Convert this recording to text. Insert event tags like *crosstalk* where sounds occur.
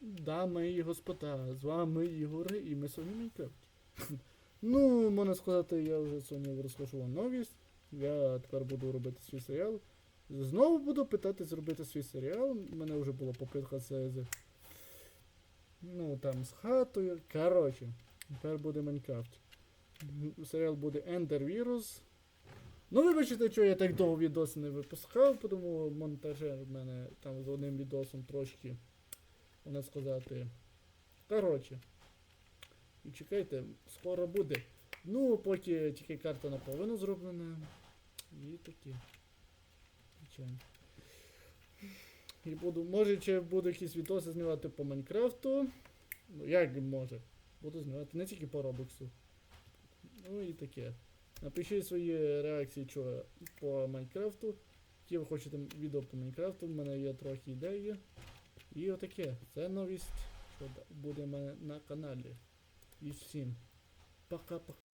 Дами і господа, з вами Ігор і ми сьогодні в Майнкрафті. *laughs* Ну, можна сказати, я вже сьогодні розкажу новість. Я тепер буду робити свій серіал. Знову буду питати зробити свій серіал. У мене вже була попитка це з. Ну, там з хатою. Коротше, тепер буде Майнкрафт. Серіал буде Ender Virus. Ну, вибачте, що я так довго відоси не випускав, тому монтажер в мене там з одним відосом трошки, можна сказати. Коротше. І чекайте, скоро буде. Ну, поки тільки карта наполовину зроблена. І таке. Звичайно. І буду, може, ще буду якісь відоси знімати по Майнкрафту. Ну, як може. Буду знімати не тільки по Робоксу. Ну і таке. Напишіть свої реакції що по Майнкрафту. Які ви хочете відео по Майнкрафту, в мене є трохи ідеї. І отаке. Це новість, що буде на каналі. І всім. Пока-пока.